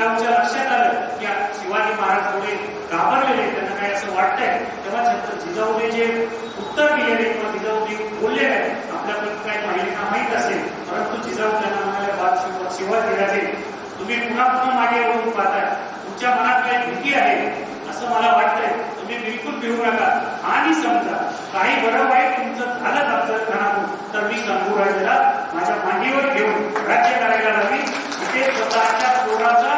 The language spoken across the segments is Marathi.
जिजाऊच्या लक्षात आलं की शिवाजी महाराज थोडे घाबरलेले त्यांना काय असं वाटतंय. तेव्हा छत्र जिजाऊने जे उत्तर दिलेले किंवा जिजाऊने बोलले आहे आपल्याकडे काही महिलांना माहीत असेल. परंतु जिजाऊ त्यांना म्हणाले "बाळ शिवाजी राजे तुम्ही पुन्हा पुन्हा मागे येऊन पाहताय. तुमच्या मनात काही भीती आहे? असं मला वाटतंय. तुम्ही बिलकुल भिवू नका. आणि समजा काही बरं वाईट तुमचं झालं आमचं घरातून तर मी शंभू शंभूराजेला माझ्या मांडीवर घेऊन राज्य करायला लावी इथे स्वतःच्या पोराचा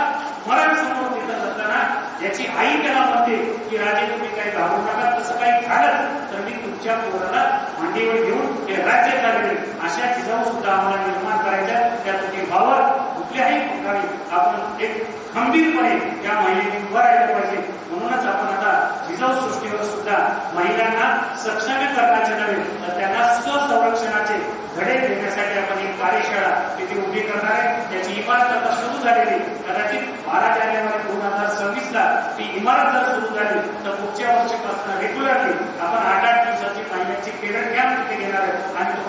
त्याची आई त्याला म्हणते की राजे तुम्ही काही घाबरू नका तसं काही झालं तर मी तुमच्या पोराला मांडीवर घेऊन हे राज्य चालवेल अशा ठिकाणी सुद्धा आम्हाला निर्माण करायच्या त्या तुम्ही भावर कुठल्याही प्रकारे आपण एक खंबीरपणे त्या महिलेने उभं राहिलं पाहिजे. म्हणूनच आपण आता जिजाऊ सृष्टीवर सुद्धा महिलांना सक्षम करण्याचे नव्हे तर त्यांना स्वसंरक्षणाचे धडे देण्यासाठी आपण एक कार्यशाळा तिथे उभी करणार आहे. त्याची इमारत आता सुरू झालेली कदाचित बारा जानेवारी दोन हजार सव्वीस ला ती इमारत जर सुरू झाली तर पुढच्या वर्षीपासून रेग्युलरली आपण आठ आठ दिवसाची महिन्याची केरळ कॅम्प तिथे घेणार आहे आणि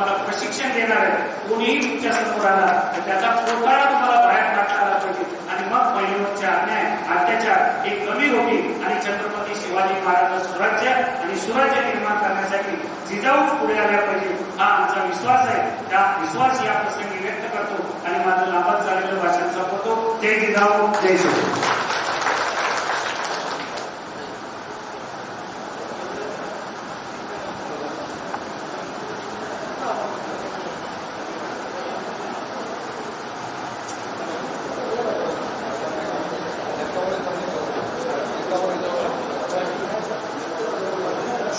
शिक्षण देणार आहे. कोणीही तुमच्यासमोर आला तर त्याचा पोटाळा तुम्हाला बाहेर टाकता आला पाहिजे. आणि मग महिलांच्या अन्याय अत्याचार हे कमी होतील. आणि छत्रपती शिवाजी महाराज स्वराज्य आणि स्वराज्य निर्माण करण्यासाठी जिजाऊच पुढे आल्या पाहिजे. हा आमचा विश्वास आहे. त्या विश्वास या प्रसंगी व्यक्त करतो. आणि माझं लाभत झालेलं भाषण संपवतो. जय जिजाऊ. जय शिव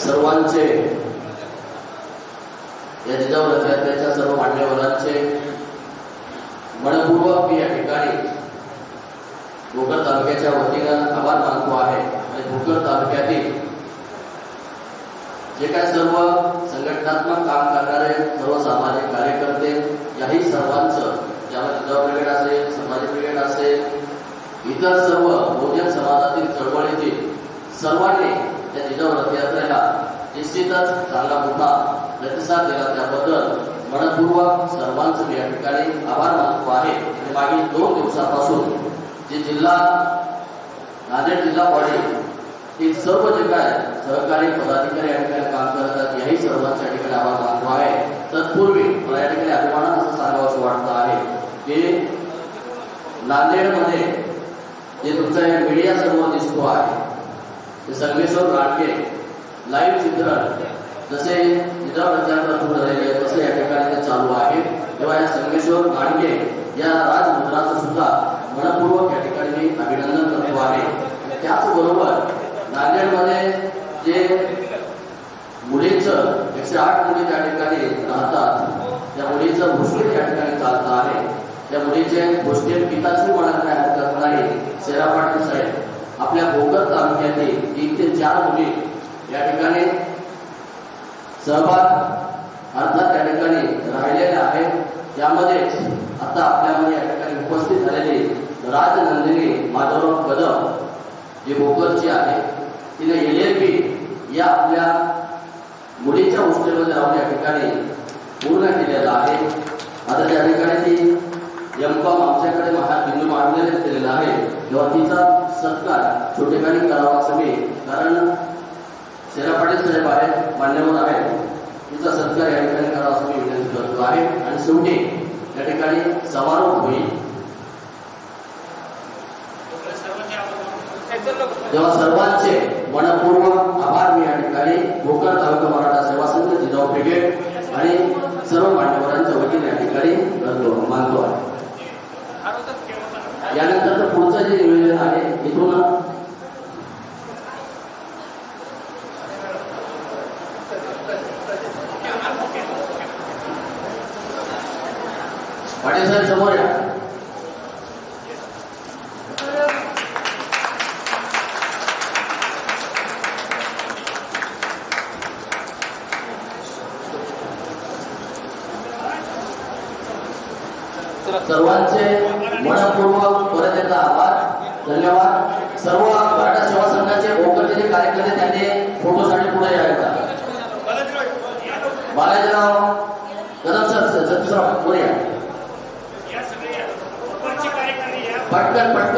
सर्वांचे या जिजाऊ रथयात्रेच्या सर्व मान्यवरांचे मनपूर्वक मी या ठिकाणी भोकर तालुक्याच्या वतीनं आभार मानतो आहे. आणि भोकर तालुक्यातील जे काय सर्व संघटनात्मक काम करणारे सर्व सामाजिक कार्यकर्ते याही सर्वांचं ज्यामध्ये जिजाऊ ब्रिगेड असेल संभाजी ब्रिगेड असेल इतर सर्व बहुजन समाजातील चळवळीतील सर्वांनी त्या जिजाऊ निश्चितच चांगला मोठा प्रतिसाद दिला त्याबद्दल मनपूर्वक सर्वांचं मी या ठिकाणी आभार मानतो आहे. आणि मागील दोन दिवसापासून जे जिल्हा नांदेड जिल्हा बॉडी हे सर्व जे काय सहकारी पदाधिकारी या ठिकाणी काम करत आहेत याही सर्वांच्या ठिकाणी आभार मानतो आहे. तत्पूर्वी मला या ठिकाणी अभिमानात असं सांगावं असं वाटतं आहे की नांदेडमध्ये जे तुमचा मीडिया समोर दिसतो आहे ते संगमेश्वर राटके लाईव्ह चित्रण. जसे जिजाऊ सुरू तसे या ठिकाणी ते चालू आहे. तेव्हा या संगमेश्वर गाडगे या राजमुद्राचं सुद्धा मनपूर्वक या ठिकाणी मी अभिनंदन करतो आहे. त्याचबरोबर नांदेडमध्ये जे मुलीचं एकशे आठ मुली त्या ठिकाणी राहतात त्या मुलीचं भोसडीत या ठिकाणी चालतं आहे. त्या मुलीचे भोसडीत पिताश्री म्हणत नाही हरकत नाही शेरा पाटील साहेब. आपल्या भोकर तालुक्यातील तीन ते चार मुली या ठिकाणी सहभाग अर्थात त्या ठिकाणी राहिलेला आहे त्यामध्येच आता आपल्यामध्ये या ठिकाणी उपस्थित झालेली राजनंदिनी माधवराव कदम जी भोकरची आहे तिने एल एल बी या आपल्या मुलीच्या हॉस्टेलमध्ये राहून या ठिकाणी पूर्ण केलेलं आहे. आता त्या ठिकाणी ती एम कॉम आमच्याकडे महा बिंदू मांडलेले केलेला आहे. तेव्हा तिचा सत्कार ठिकाणी करावा असं मी कारण शेरा पाटील साहेब आहेत मान्यवर आहेत. तिचा सत्कार या ठिकाणी करा असं मी विनंती करतो आहे. आणि शेवटी या ठिकाणी समारोप होईल. तेव्हा सर्वांचे मनपूर्वक आभार मी या ठिकाणी भोकर तालुका मराठा सेवा संघ जिजाऊ ब्रिगेड आणि सर्व मान्यवरांच्या वतीने या ठिकाणी करतो मानतो आहे. यानंतर पुढचं जे नियोजन आहे इथून पाटील साहेब समोर या. सर्वांचे मनपूर्वक परत एकदा आभार धन्यवाद. सर्व मराठा सेवा संघाचे भोकरचे कार्यकर्ते त्यांनी फोटोसाठी पुढे यायचा बालाजीराव कदम सर सतीशराव पुढे या. या सगळे